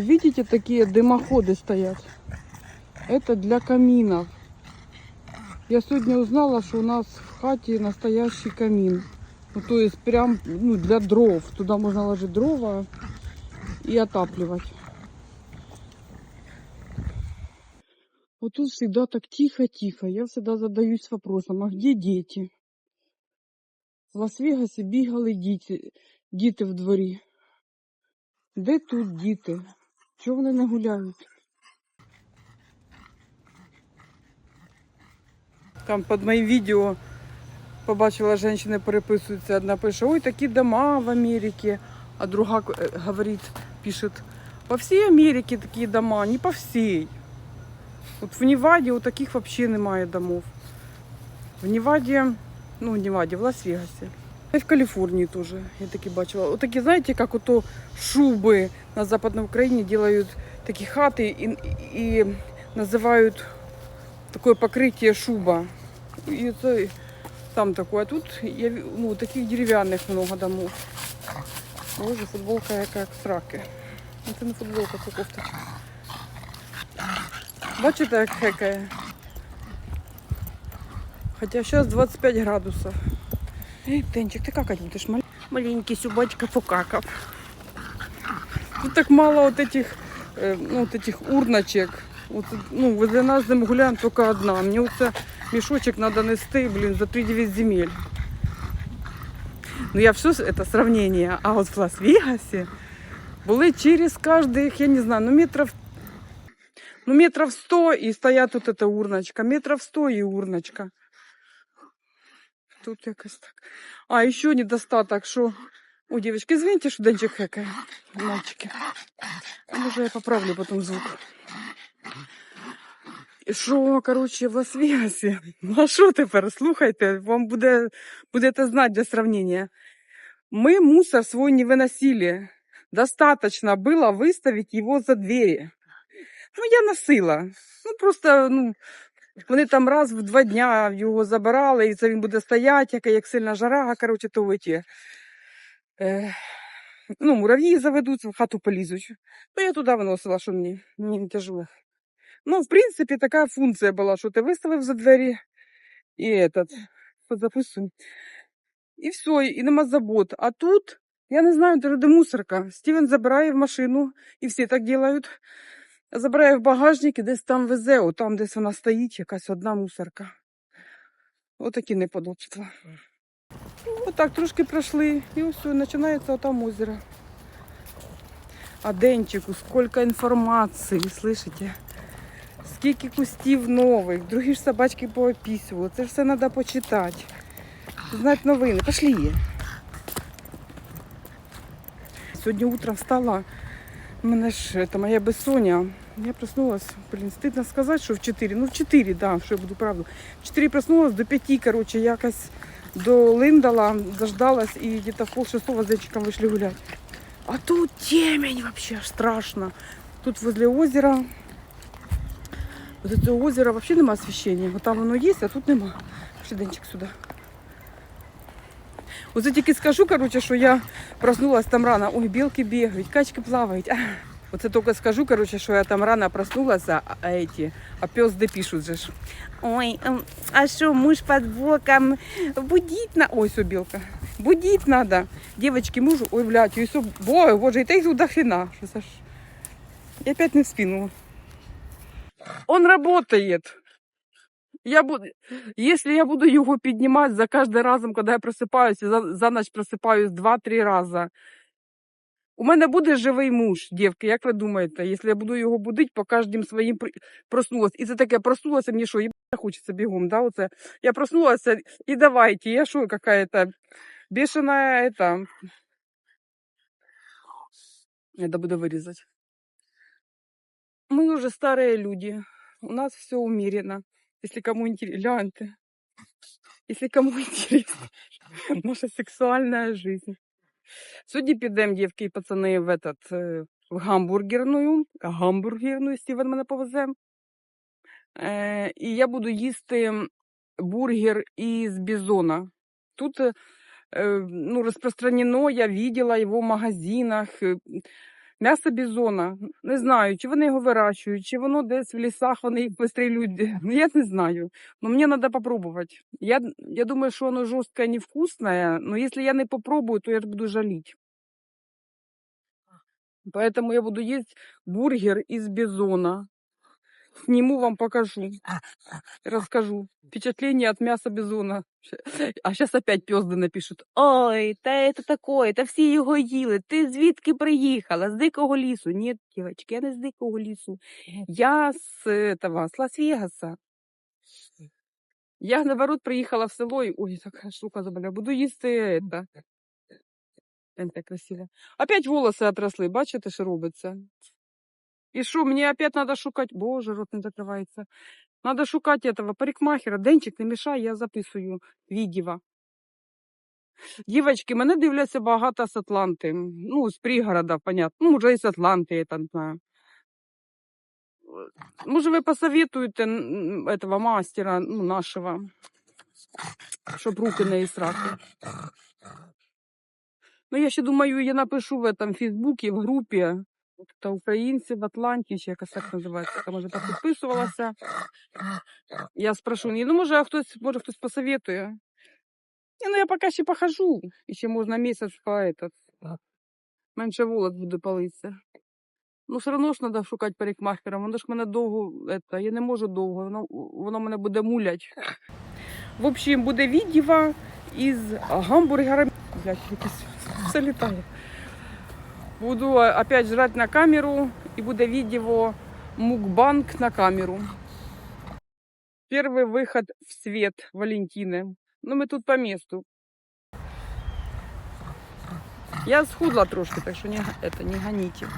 Видите, такие дымоходы стоят. Это для каминов. Я сегодня узнала, что у нас в хате настоящий камин. Ну, то есть прям ну, для дров. Туда можно ложить дрова и отапливать. Вот тут всегда так тихо-тихо. Я всегда задаюсь вопросом, а где дети? В Лас-Вегасе бігали діти, діти в дворі. Де тут діти? Чого вони не гуляють? Там під моїм відео побачила, жінки переписуються. Одна пише, ой, такі дома в Америці, а друга е, говорить, пише, по всій Америці такі дома, не по всій. От в Неваді у таких взагалі немає домов. В Неваді, ну в Неваді, в Лас-Вегасі. І в Каліфорнії теж я такі бачила. Отакі, знаєте, як ото шуби на Западній Україні делают такі хати і, і називають таке покриття шуба. І це там таке. А тут я, ну, таких дерев'яних много домов. Боже, футболка яка як сраки. Ну, Це не футболка, це кофточка. Бачите, як хекає? Хоча зараз 25 градусів. Эй, Тенчик, ты какать будешь? Мал- Маленький собачка покакав. Тут так мало вот этих, э, ну, вот этих урночек. Вот, ну, возле нас з ним гуляємо тільки одна. Мені оце мішочок треба нести, блін, за 3-9 земель. Ну, я все это сравнение. А от в Лас-Вегасе були через каждых, я не знаю, ну, метров ну, метров 100 и стоят тут эта урночка. Метров 100 и урночка. Тут якось так. А, еще недостаток, что... Ой, девочки, извините, что Денчик хэкает. Мальчики. А може я поправлю потом звук. Що, коротше, в Лас-Вегасі? Ну, а що тепер? Слухайте, вам буде, будете знати для сравнения. Мы мусор свой не выносили. Достаточно было выставить его за двери. Ну, я носила. Ну, просто, ну, вони там раз в два дня його забирали, і це він буде стояти, яка як сильна жара, коротше, то ті. Е, ну, мурав'ї заведуть, в хату полізуть. Ну, я туди виносила, що мені, мені не тяжело. Ну, в принципі, така функція була, що ти виставив за двері і этот, записуй. І все, і нема забот. А тут, я не знаю, де мусорка. Стівен забирає в машину, і всі так роблять. Забирає в багажник і десь там везе, там десь вона стоїть, якась одна мусорка. Отакі неподобства. Отак трошки пройшли, і ось починається отам озеро. А Денчику, скільки інформації, слышите? Скільки кустів нових, другі ж собачки поопісували. Це все треба почитати. Знати новини. Пошли. Сьогодні утром встала. Мене ж це моя безсоння. Я проснулась, блін, стидно сказати, що в 4. Ну, в 4, да, що я буду правду. В 4 проснулась, до 5, короче, якось до Линдала дождалась і где-то в пол шестого з зайчиком вийшли гуляти. А тут темень вообще страшно. Тут возле озера. Вот цього озера вообще нема освещения. Вот там воно є, а тут нема. Денчик, сюди. Оце тільки скажу, короче, що я проснулась там рано. Ой, білки бігають, качки плавають. А, Оце тільки скажу, короче, що я там рано проснулася, а, а эти, а пес де пишуть же ж. Ой, ем, а що, муж під боком, будить на... Ой, все, білка. Будить надо. Девочки, мужу, ой, блядь, и все, боже, боже, и так их до хрена. Что за ж? Я опять не в спину. Он работает. Я буду, если я буду его поднимать за каждым разом, когда я просыпаюсь, и за, за ночь просыпаюсь 2-3 раза, у мене буде живий муж, дівки, як ви думаєте, якщо я буду його будити по кожним своїм при- проснулась. І це таке проснулася, мені що, їбать хочеться бігом, да, оце. Я проснулася і давайте, я що, какая-то бешеная, это... Надо буде вирізати. Мы уже старые люди, у нас все умеренно. Если кому интересно, гляньте. Если кому интересно наша сексуальная жизнь. Сьогодні підемо, дівки і пацани, в, этот, е, в гамбургерну, гамбургерну, Стівен мене повезе. Е, і я буду їсти бургер із бізона. Тут е, ну, розпространено, я видела його в магазинах. М'ясо бізона. Не знаю, чи вони його вирощують, чи воно десь в лісах вони їх вистрілюють. Ну, я не знаю. Но мне надо попробовать. Я, я думаю, что оно жесткое, невкусное, но если я не попробую, то я буду жалеть. Поэтому я буду есть бургер из бизона. Сниму вам, покажу. Расскажу. Впечатление от мяса бизона. А сейчас опять пёзды напишут. Ой, та це такое, та всі його їли. Ти звідки приїхала? З дикого лісу. Ні, дівчатки, я не з дикого лісу. Я з этого, з Лас-Вегаса. Я, наоборот, приїхала в село і... Ой, така штука заболя. Буду їсти это. Это красиво. Опять волоси отросли, бачите, що робиться? І що, мені опять надо шукати... Боже, рот не закривається. Надо шукати этого парикмахера. Денчик, не мішай, я записую відео. Дівочки, мене дивляться багато з Атланти. Ну, з пригорода, понятно. Ну, може, і з Атланти, я там знаю. Може, ви посоветуєте м, этого мастера, ну, нашего, щоб руки не ісрати. Ну, я ще думаю, я напишу в этом Фейсбуці, в групі. Та українці в Атланті, чи якось так називається. Там може так підписувалася. Я спрошу, ну може, хтось, може хтось посоветує. Ні, ну я поки ще похожу. І ще можна місяць по этот. Менше волос буде палитися. Ну, все одно ж треба шукати парикмахера. Воно ж мене довго, это, я не можу довго, воно, воно мене буде мулять. В общем, буде відео із гамбургерами. Блять, якесь все літає. Буду опять жрать на камеру и буде видео мукбанг на камеру. Первый выход в свет Валентины. Ну, мы тут по месту. Я схудла трошки, так что не, это, не гоните.